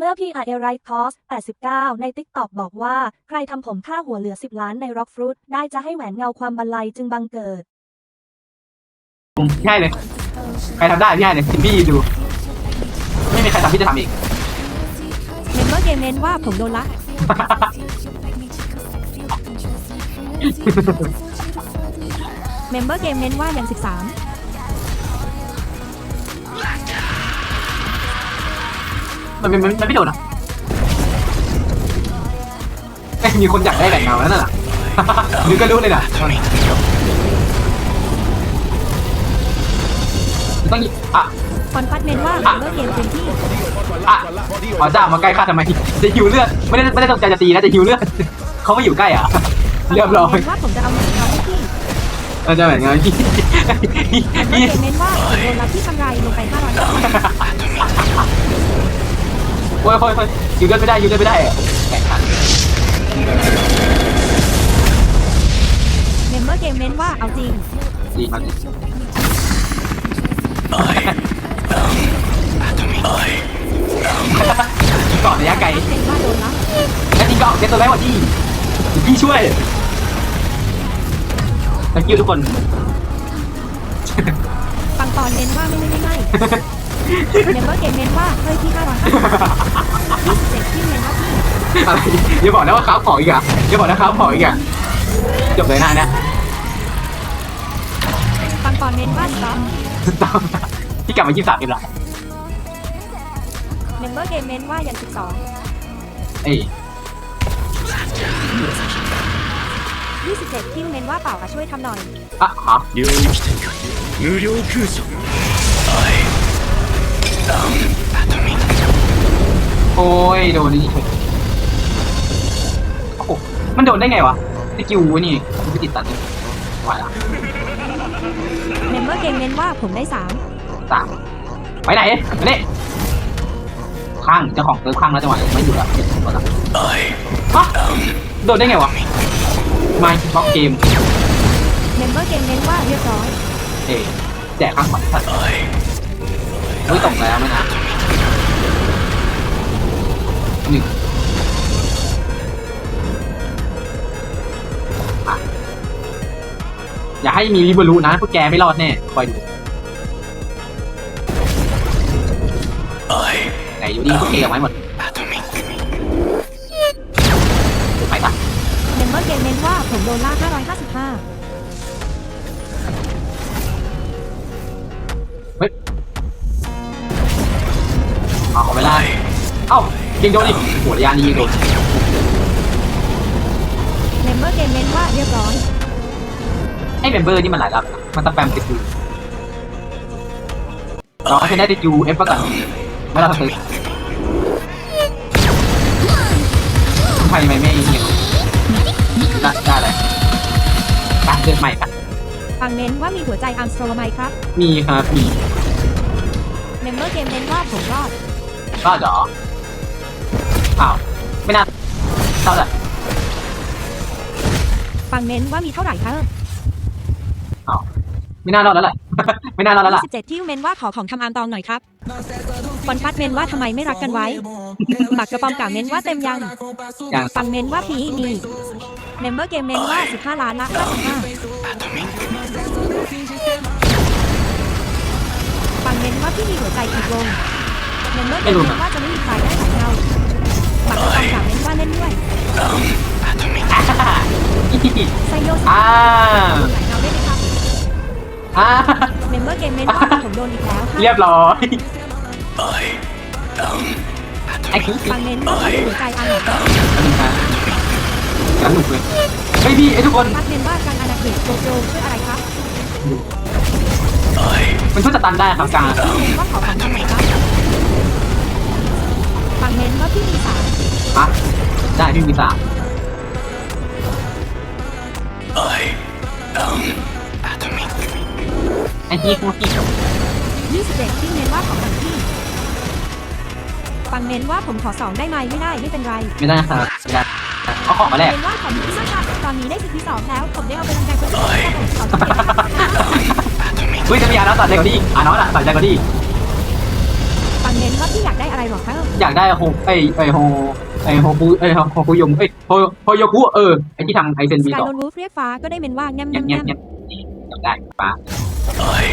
เมื่อพี่อาเอไรคอส89 ในติ๊กต็อกบอกว่า ใครทำผมค่าหัวเหลือ 10 ล้านในร็อกฟรุตได้จะให้แหวนเงาความบันไลจึงบังเกิด ง่ายเลย ใครทำได้ง่ายเลยพี่ดู ไม่มีใครทำพี่จะทำอีก เมมเบอร์เกมเน้นว่าผมโดนละ เมมเบอร์เกมเน้นว่ายัง มันมันมันไม่โดนอะเอ้ยมีคนอยากได้แหล่งเงาแล้วน่ะนึกก็รู้เลยนะต้องอะ13คอนฟัดเน้นว่าเมมเบอร์เกมเต็มที่อะขอจ้ามาใกล้ข้าทำไมจะหิวเลือดไม่ได้ไม่ได้ต้องใจจะตีนะจะหิวเลือดเขาไม่อยู่ใกล้อะเรียบร้อยเน้นว่าผมจะเอาเงินเอาให้พี่เราจะแบบไงพี่เมมเบอร์เกมเน้นว่าผมโดนรับที่กำไรลงไป500บาทโอ้ยโอ้ยโอ้ยหิวเลือดไม่ได้หิวเลือดไม่ได้อะแข่งขันเมมเบอร์เกมเน้นว่าเอาจริง ดีมากก่อนระยะไกลเน้นว่าโดนละแล้วจริงก็เซตตัวแรกว่าที่พี่ช่วยตะกี้ทุกคน ปังปอนเน้นว่าไม่ไม่ไม่ไม่ เมมเบอร์เกมเน้นว่าเฮ้ยที่550เจ็ดที่เน้นว่าพี่ อะไรอย่าบอกนะว่าค้าของอีกอ่ะอย่าบอกนะค้าของอีกอ่ะจบเลยนะเนี่ย ปังปอนเน้นว่าสต็อป ตามที่กลับมายี่สิบสามเอ็มละ เมมเบอร์เกมเน้นว่ายัง12 เอ้ย 27ที่เน้นว่าเปล่าอะช่วยทำหน่อย อ่ะฮะ 领域展开无料空所 โอ้ยโดนนี่เฉยโอ้โหมันโดนได้ไงวะสกิลนี่มันไม่ติดตัดเลยไหวละเมมเบอร์เกมเน้นว่าผมได้สามไปไหนมาเนี่ข้างเจ้าของเติมข้างแล้วจังหวะนี้ไม่อยู่แล้วเจ็บหมดละฮะโดนได้ไงวะมาบล็อกเกม3เมมเบอร์เกมเน้นว่าเรียบร้อยเอ้ยแจกข้างก่อนสัตว์ เฮ้ยตกแล้วไหมนะหนึ่งอะอย่าให้มีริบลูนะพวกแกไม่รอดแน่คอยดูไหนอยู่ดีพวกแกเอาไว้หมดไปปะเมมเบอร์เกมเน้นว่าผมโดนล่า555 เอ้ายิงโดนอีกโหัวระยะนี้ยิงโดนเมมเบอร์เกมเน้นว่าเรียบร้อยไอ้เมมเบอร์นี่มันหลายระดับนะมันสแปมติดอยู่เราให้ได้ติดยูเอฟก่อนไม่รับซื้อทำไมไม่ไม่เงี้ยได้ได้เลยการเกิดใหม่กันฟังเน้นว่ามีหัวใจอาร์มสโตรไหมครับ มีครับมีเมมเบอร์เกมเน้นว่าผมรอดก็เหรอ อ้าว ไม่น่าเท่าไหร่ฟังเน้นว่ามีเท่าไหร่ครับอ้าวไม่น่ารอดแล้วแหละ ไม่น่ารอดแล้วล่ะ27ที่เมนว่าขอของทำอาร์มตองหน่อยครับฟอนฟัดเมนว่าทำไมไม่รักกันไว้ หมักกระปอมกาเมนว่าเต็มยังอย่างฟังเมนว่าพีมีเมมเบอร์เกมเมนว่า15ล้านละ55ฟังเมนว่าพี่มีหัวใจอีกวงเมมเบอร์เกมเมนว่าจะไม่มีใครได้ของเรา หมักกระปอมกาเมนว่าเล่นด้วยไซโยสอ่าหลายเราได้ไหมครับอ่าเมมเบอร์เกมเมนว่าผมโดนอีกแล้วค่ะเรียบร้อยไอ้คือฟังเมนว่าผมมีหัวใจอาร์มสนุกเลยเฮ้ยพี่ไอ้ทุกคนฟัดเมนว่าการอาณาเขตโจโจช่วยอะไรครับมันช่วยสตันได้ครับกลางพี่เมนว่าขอของทำไมครับ ฟังเมนว่าพี่มีสามอะได้พี่มีสามไอ้ที่พวกที่ยี่สิบเอ็ดที่เมนว่าขอของพี่ฟังเมนว่าผมขอสองได้ไหมไม่ได้ไม่เป็นไรไม่ได้ครับไม่ได้เอาของมาแลกเมนว่าขอพี่มากค่ะตอนนี้ได้สิทธิสองแล้วผมได้เอาไปทำการคนอื่นแล้วผมขอต้องเป็นเฮ้ยจะมีอาน้องตัดใจกว่านี้อะน้องอะตัดใจกว่านี้ ฟังเมนว่าพี่อยากได้อะไรหรอคะอยากได้โฮไอไอโฮไอโฮคุไอโฮโฮคุยงเอ้ยโฮโฮโยกุเออไอที่ทำไอเซนสบีกายต่อโลนวูฟเรียกฟ้าก็ได้เมนว่าแง้มเงียบแง้มเงียแง้บมเงียบอยากได้ป้า I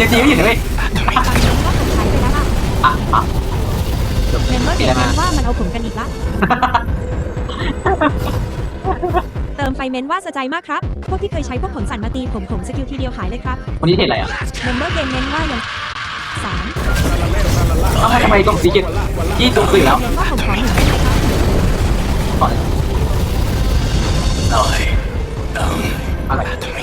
ยังจีไม่เห็นเลยตอนนี้ว่าผมใช้ไปแล้วล่ะอะอะเมมเบอร์เกมเมนว่ามันเอาผมกันอีกละเติมไฟเมนว่าสะใจมากครับ พวกที่เคยใช้พวกผลสั่นมาตีผมผมสกิลทีเดียวหายเลยครับวันนี้เห็นอะไรอะเมมเบอร์เกมเมนว่ายัง สามเอ้าทำไมต้องสีเกตที่ตัวสื่แล้วเมนว่าผมขอหนึ่งได้ไหมครับก่อน I อะไรอะไร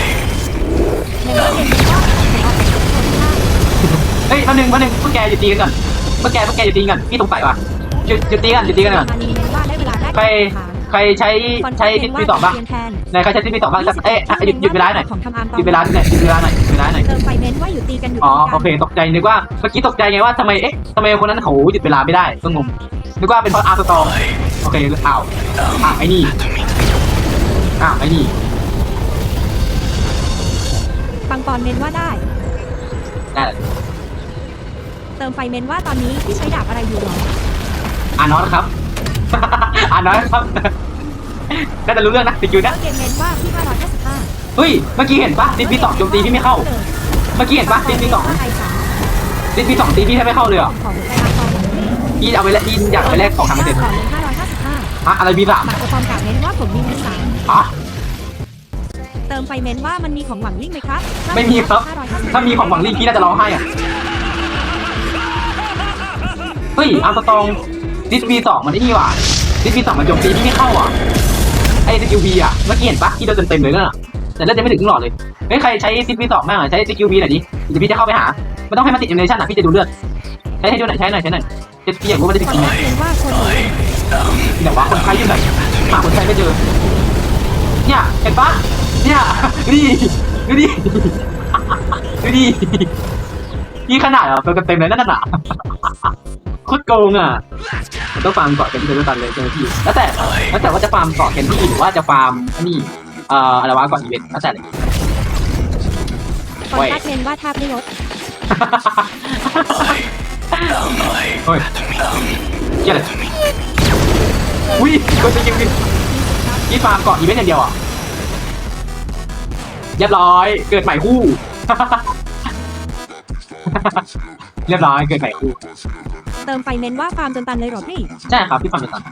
I เมมเร์เกมเมนว่าเอาไปทุกคนค่ะเฮ้ยแป๊บนึงแป๊บนึงพวกแกหยุดตีกันก่อนพวกแกพวกแกหยุดตีกันพี่สงสัยว่ะหยุดหยุดตีกันหยุดตีกันก่อนมานีเมนว่าได้เวลาได้ใคร ใครใช้ฟอนใช้เมทิศนว่าที่สองบ้างเปลี่ยนแทนไหนใครใช้ทิศที่สองบ้างจะเอ๊ะอะหยุดหยุดเวลาหน่อยของทำอาร์มตอหยุดเวลาหน่อยหยุดเวลาหน่อยหยุดเวลาหน่อยเติมไฟเมนว่าอยู่ตีกันอยู่อ๋อตีกันโอเคตกใจนึกว่าเมื่อกี้ตกใจไงว่าทำไมเอ๊ะทำไมคนนั้นเขาหยุดเวลาไม่ได้ก็งงนึกว่าเป็นเพราะอาร์ตตอง I โอเคอ้าวอ้าวไอ้นี่ atomic. อ้าวไอ้นี่ปังปอนเมนว่าได้ได้แหละเติมไฟเมนว่าตอนนี้พี่ใช้ดาบอะไรอยู่หรออ่านน้อยครับ อ่านน้อยครับน่าจะรู้เรื่องนะติดอยู่เตินะมเกมเมนว่าพี่555เฮ้ยเมื่อกี้เห็นปะดิสพีสองโจมตีพี่ไม่เข้า เมื่อกี้เห็นปะดิสพีสองไอสามดิสพีสองตีพี่แทบไม่เข้าเลยอะของใจรักตอนนี้พี่เอาไปแลกพี่อยากเอาไปแลกของทำไม่เสร็จก่อนเลย555อะอะไรบีสามหมักกระปอมกาบเมนว่าผมมีมีสามอ๋อเติมไฟเมนว่ามันมีของหวังลิงไหมครับ ไม่มีครับ555ถ้ามีของหวังลิงพี่น่าจะร้องไห้อะเฮ้ยอาร์มสตอง ดิสพีสองมันไอ้นี่ว่ะดิสพีสองมันโจมตีพี่ไม่เข้าอะไอ้สกิลบีอะเมื่อกี้เห็นปะที่โดนเต็มๆเลยนั่นอะแต่เลือดยังไม่ถึงหลอดเลยเฮ้ยใครใช้ดิสพีสองบ้างอะใช้สกิลบีหน่อยดิเดี๋ยวพี่จะเข้าไปหาไม่ต้องให้มันติดอินเนชั่นอะพี่จะดูเลือดใช้ให้ดูหน่อยใช้หน่อยใช้หน่อยเจ็ดพี่อยากรู้ว่ามันจะติดก่จอนริงไหมแรกเมนว่าคนหนู I um เดี๋ยวว่าคนไข้อยู่ไหนหาคนไข้ไม่เจอเนี่ยเห็นปะเนี่ยดูดิดูดิดูดินี่ขนาดเหรอตัวเต็มเลยนั่นน่ะโคตรโกงอะ มันต้องฟาร์มเกาะแคนดี้ตัวตันเลยใช่ไหมพี่แล้วแต่แล้วแต่ว่าจะฟาร์มเกาะแคนดี้หรือว่าจะฟาร์มอันนี้เอ่ออะไรวะเกาะอีเวนต์แล้วแต่เลยคอนแทคเมนว่าแทบไม่ลด um I เฮ้ย atomic. เกี่ยอะไรอุ้ยตัวจะยิงพี่ฟาร์มเกาะอีเวนต์อย่างเดียวอะเรียบร้อย เกิดใหม่คู่ เรียบร้อยเกิดใหม่คู่เติมไฟเมนว่าฟาร์มจนตันเลยเหรอพี่ ใช่ครับพี่ฟาร์มเป็นตัน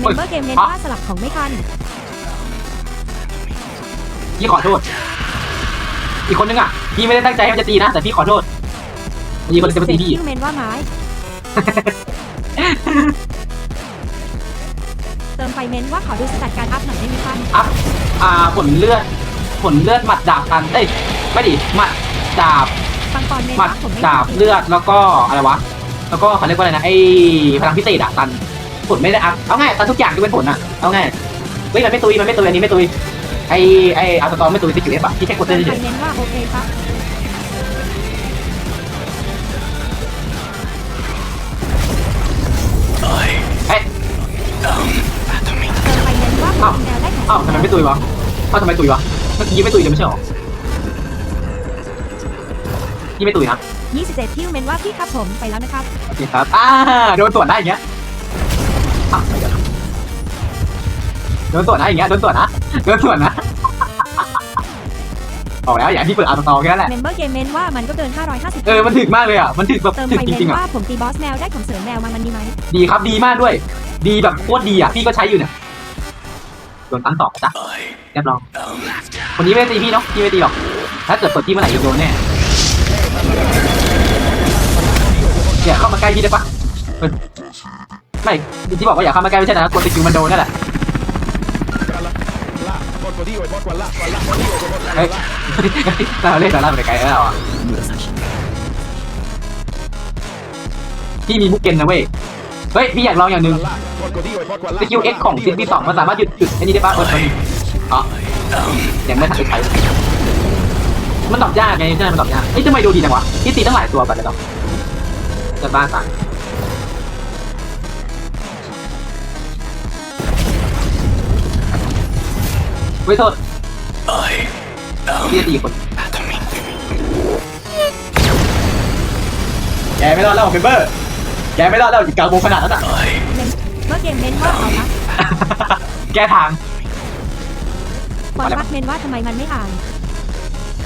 เมมเบอร์เกมเมนว่าสลับของไม่ทัน พี่ขอโทษ อีกคนนึงอะ พี่ไม่ได้ตั้งใจให้มันจะตีนะ แต่พี่ขอโทษมีคนจะมาตีพี่ ชื่อเมนว่าไม้ เติมไฟเมนว่าขอดูสตัดการอัพหน่อยได้ไหมครับอัพอ่าผลเลือดผลเลือดหมัดดาบกัน เอ้ยไม่ดิหมัดดาบ ฟังปอนเมนหมัดว่าผมไม่ดาบเลือดแล้วก็อะไรวะ แล้วก็เขาเรียกว่าอะไรนะไอ้พลังพิเศษอะตันผลไม่ได้อัพเอาง่ายตันทุกอย่างที่เป็นผลอะเอาง่ายเฮ้ยมันไม่ตุยมันไม่ตุยอันนี้ไม่ตุยไอ้ไอ้อาร์ตตอมไม่ตุยสกิลเอฟอะที่แค่กดเติเล่มนไฟเฉยเมนว่าโอเคครับ I เอ้ย um atomic. เติมไฟเมนว่าผมมีแนวได้ของอ้าวทำไมไม่ตุยวะอ้าวทำไมตุยวะเมื่อกี้ไม่ตุยจะไม่ใช่หรอ พี่ไม่ตุยนะ27ที่เมนว่าพี่ครับผมไปแล้วนะครับ โอเคครับอ่าโดนตรวจได้อย่างเงี้ยอะไปเดี๋ยวนะโดนตรวจนะอย่างเงี้ยโดนตรวจนะโดนตรวจนะบอกแล้วอย่าให้พี่เปิดอาร์ตอแค่นั้นแหละเมมเบอร์เกมเมนว่ามันก็เกิน 550เออมันถึกมากเลยอะมันถึกแบบเติมถึกไฟจเมริงนๆอะว่าผมตีบอสแมวได้ของเสริมแมวมามันดีไหมดีครับดีมากด้วย ดีแบบโคตรดีอะพี่ก็ใช้อยู่เนี่ยโดนตั้งสองจ้ะ I เรียบร้อย um คนนี้ไม่ได้ตีพี่เนาะพี่ไม่ตีหรอกถ้าเกิดเปิดที่เมื่อไหร่โดนแน่ อย่าเข้ามาใกล้พี่ได้ปะไม่ที่บอกว่าอย่าเข้ามาใกล้ไม่ใช่นะกดสกิลมันโดนนั่นแหละเฮ้ยเราเล่นแต่เราไปไกลแล้วอะพี่มีมุกเกนนะเว้ยเฮ้ยพี่อยากลองอย่างหนึ่งสกิล X ของซินพีสองมันสามารถหยุดหยุดไอ้นี่ได้ปะเออมันอ๋อยังไม่ทันได้ใช้มันตอบยากไงใช่ไหมมันตอบยากเฮ้ยทำไมดูดีจังวะพี่ตีตั้งหลายตัวก่อนเลยตอบ จะบ้าตายเฮ้ยโทษ I am พี่จะตีคน atomic. แกไม่รอดแล้วเมมเบอร์ แกไม่รอดแล้วอยู่กลางวงขนาดนั้นอะ I เมมเบอร์เกมเมนว่าเอาละแกทางคอนทักเมนว่าทำไมมันไม่อ่าน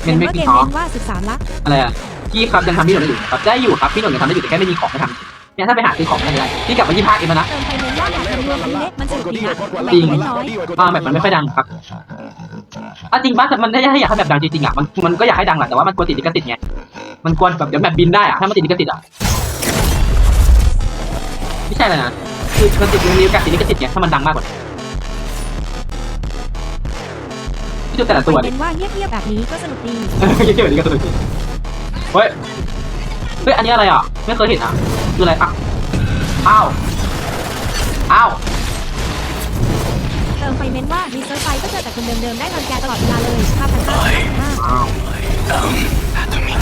เมนไม่เบอร์มีเกมท้อเมนว่าศึกษาละอะไรอะ พี่ครับยังทำพี่หนุ่มได้อยู่ครับได้อยู่ครับพี่หนุ่มยังทำได้อยู่แต่แค่ไม่มีของให้ทำเนี่ยถ้าไปหาซื้อของไม่ได้พี่กลับมาที่ภาคเอ็มแล้วนะเติมไฟเมนว่าแบบมันรวมมันเล็กมันสนุกดีนะจริงเล็กน้อยอ่าแบบมันไม่ค่อยดังครับอะจริงป่ะแต่มันถ้าอยากให้แบบดังจริงๆอะมันมันก็อยากให้ดังแหละแต่ว่ามันกลัวติดลิขสิทธิ์ไงมันกลัวแบบเดี๋ยวแบบบินได้อะถ้ามันติดลิขสิทธิ์อะไม่ใช่เลยนะคือมันติดมันมีโอกาสติดลิขสิทธิ์ไงถ้ามันดังมากกว่าพี่ดูแต่ละไฟตัวเมดินว่าเงียบๆแบบนี้ก็สนุกดีเกี่ยวกับลิขสิทธิ์ เฮ้ย เฮ้ย อันนี้อะไรอะ ไม่เคยเห็นอะ คืออะไรอะอ้าว อ้าว เติมไฟเมนว่ารีเซิร์ฟไฟก็เจอแต่คนเดิมๆได้รังแกตลอดเวลาเลยค่าพันห้าห้าอ้าว am atomic.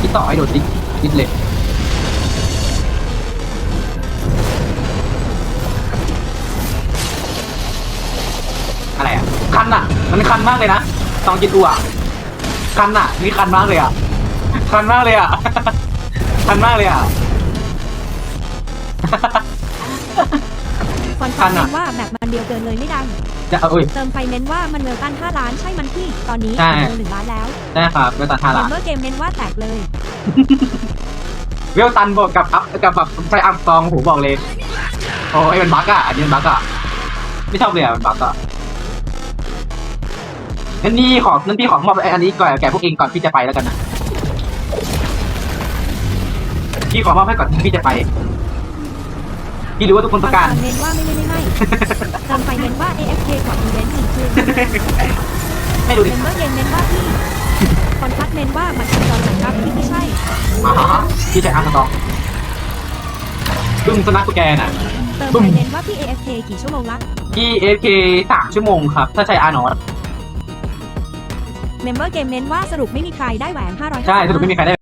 พี่ต่อให้โดนดิดิเลยอะไรอะ คันอะ มันคันมากเลยนะตองกินดูอะคันอะ นี่คันมากเลยอะ คันมากเลยอะคันมากเลยอะ คอนทัทักนเมอะนว่าแบบมันเดียวเกินเลยไม่ดัง จะเอาเอ้ย เติมไฟเมนว่ามันเวลตัน5ล้านใช่มันพี่ ตอนนี้ใช่เวลหนึ่งล้านแล้วได้ครับเวลตันห้าเมล้ามนเบอร์เกมเมนว่าแตกเลย เวลตันบวกกับอัพกับแบบใช้อัพซองผมบอกเลย โอ้ยมันบั๊กอะ อันนี้มันบั๊กอะ ไม่ชอบเลยอะ มันบั๊กอะงั้นนี่ขอนั่นพี่ขอมอบไอ้อันนี้ก่อนแก่พวกเองก่อนพี่จะไปแล้วกันนะ พี่ขอมอบให้ก่อนที่พี่จะไป พี่รู้ว่าทุกคนต้องการคอนทักเมนว่าไม่ไม่ไม่ไม่เติมไฟเมนว่า AFK ก่อนอีเวนต์อีกคืนไม่ดูเมดิมเบอร์เกมเมนว่าพี่คอนทักเมนว่ามันคือจอสังกัดที่ไม่ใช่ อ่าฮะพี่ใช้อาร์ตตองดึงสนักแกน่ะ เติมบึ้ไฟมเมนว่าพี่ AFK กี่ชั่วโมงละ พี่เอฟเคสามชั่วโมงครับ ถ้าใช้อาร์นอตเมมเบอร์เกมเมนว่าสรุปไม่มีใครได้แหวน500ใช่สรุปไม่มีใครได้